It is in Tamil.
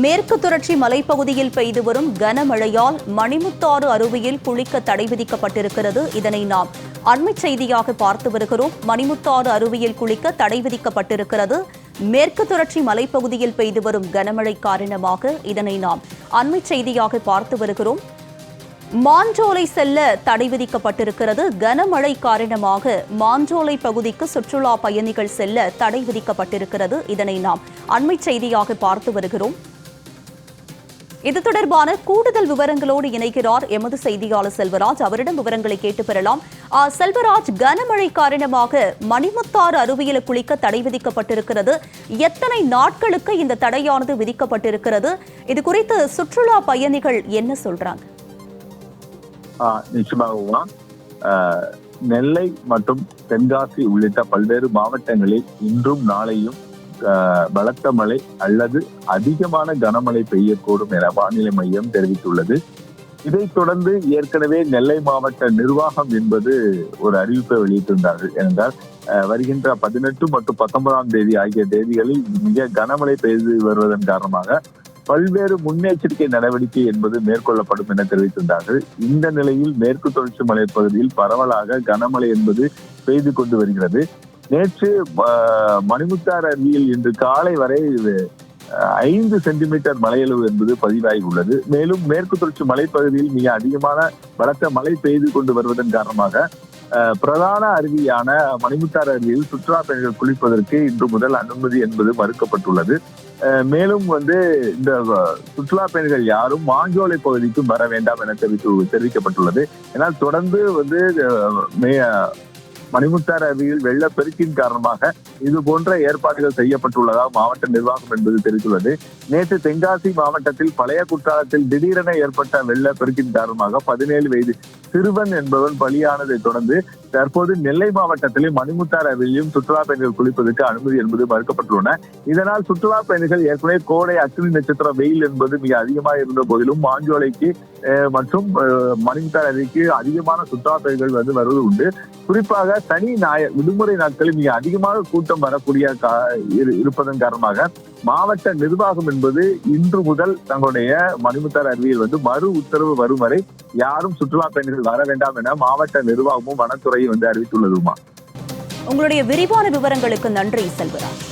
மேற்கு தொடர்ச்சி மலைப்பகுதியில் பெய்து வரும் கனமழையால் மணிமுத்தாறு அருவியில் குளிக்க தடை விதிக்கப்பட்டிருக்கிறது. இதனை நாம் அண்மை செய்தியாக பார்த்து வருகிறோம். மணிமுத்தாறு அருவியில் குளிக்க தடை விதிக்கப்பட்டிருக்கிறது. மேற்கு தொடர்ச்சி மலைப்பகுதியில் பெய்து வரும் கனமழை காரணமாக இதனை நாம் அண்மை செய்தியாக பார்த்து வருகிறோம். மாஞ்சோலை செல்ல தடை விதிக்கப்பட்டிருக்கிறது. கனமழை காரணமாக மாஞ்சோலை பகுதிக்கு சுற்றுலா பயணிகள் செல்ல தடை விதிக்கப்பட்டிருக்கிறது. இதனை நாம் அண்மை செய்தியாக பார்த்து வருகிறோம். இது தொடர்பான கூடுதல் விவரங்களோடு இணைகிறார் எமது செய்தியாளர் செல்வராஜ். அவரிடம் விவரங்களை கேட்டு பெறலாம். செல்வராஜ் கனமழை காரணமாக மணிமுத்தாறு அருவியில் குளிக்க தடை விதிக்கப்பட்டிருக்கிறது. எத்தனை நாட்களுக்கு இந்த தடையானது விதிக்கப்பட்டிருக்கிறது? இது குறித்து சுற்றுலா பயணிகள் என்ன சொல்றாங்க? நிச்சயமாக நெல்லை மற்றும் தென்காசி உள்ளிட்ட பல்வேறு மாவட்டங்களில் இன்றும் நாளையும் பலத்த மழை அல்லது அதிகமான கனமழை பெய்யக்கூடும் என வானிலை மையம் தெரிவித்துள்ளது. இதைத் தொடர்ந்து ஏற்கனவே நெல்லை மாவட்ட நிர்வாகம் என்பது ஒரு அறிவிப்பை வெளியிட்டிருந்தார்கள். என்றால் வருகின்ற பதினெட்டு மற்றும் பத்தொன்பதாம் தேதி ஆகிய தேதிகளில் மிக கனமழை பெய்து வருவதன் காரணமாக பல்வேறு முன்னெச்சரிக்கை நடவடிக்கை என்பது மேற்கொள்ளப்படும் என தெரிவித்திருந்தார்கள். இந்த நிலையில் மேற்கு தொடர்ச்சி மலைப்பகுதியில் பரவலாக கனமழை என்பது பெய்து கொண்டு வருகிறது. நேற்று மணிமுத்தார் அருவியில் இன்று காலை வரை ஐந்து சென்டிமீட்டர் மழையளவு என்பது பதிவாகி உள்ளது. மேலும் மேற்கு தொடர்ச்சி மலைப்பகுதியில் மிக அதிகமான பலத்த மழை பெய்து கொண்டு வருவதன் காரணமாக பிரதான அருவியான மணிமுத்தார் அருவியில் சுற்றுலா பயணிகள் குளிப்பதற்கு இன்று முதல் அனுமதி என்பது மறுக்கப்பட்டுள்ளது. மேலும் வந்து இந்த சுற்றுலா பயணிகள் யாரும் மாஞ்சோலை பகுதிக்கும் வர வேண்டாம் என தெரிவித்து தெரிவிக்கப்பட்டுள்ளது. ஏன்னால் தொடர்ந்து வந்து மே- மணிமுத்தார் அருவியில் வெள்ளப்பெருக்கின் காரணமாக இது போன்ற ஏற்பாடுகள் செய்யப்பட்டுள்ளதாக மாவட்ட நிர்வாகம் என்பது தெரிவித்துள்ளது. நேற்று தென்காசி மாவட்டத்தில் பழைய குற்றாலத்தில் திடீரென ஏற்பட்ட வெள்ளப்பெருக்கின் காரணமாக பதினேழு வயது சிறுவன் என்பவன் பலியானதை தொடர்ந்து தற்போது நெல்லை மாவட்டத்திலே மணிமுத்தார் அருவியிலும் சுற்றுலா பயணிகள் குளிப்பதற்கு அனுமதி என்பது மறுக்கப்பட்டுள்ளன. இதனால் சுற்றுலா பயணிகள் ஏற்கனவே கோடை அக்னி நட்சத்திர வெயில் என்பது மிக அதிகமாக இருந்த போதிலும் மாஞ்சோலைக்கு அஹ், மற்றும் மணிமுத்தார் அருவிக்கு அதிகமான சுற்றுலா பயணிகள் வந்து வருவது உண்டு. குறிப்பாக சனி ஞாயிறு விடுமுறை நாட்களில் மிக அதிகமாக கூட்டம் வரக்கூடிய இரு- இருப்பதன் காரணமாக மாவட்ட நிர்வாகம் என்பது இன்று முதல் தங்களுடைய மணிமுத்தார் அருவியில் வந்து மறு உத்தரவு வரும் வரை யாரும் சுற்றுலா பயணிகள் வர வேண்டாம் என மாவட்ட நிர்வாகமும் வனத்துறையும் வந்து அறிவித்துள்ளதுமா. உங்களுடைய விரிவான விவரங்களுக்கு நன்றி செல்வராஜ்.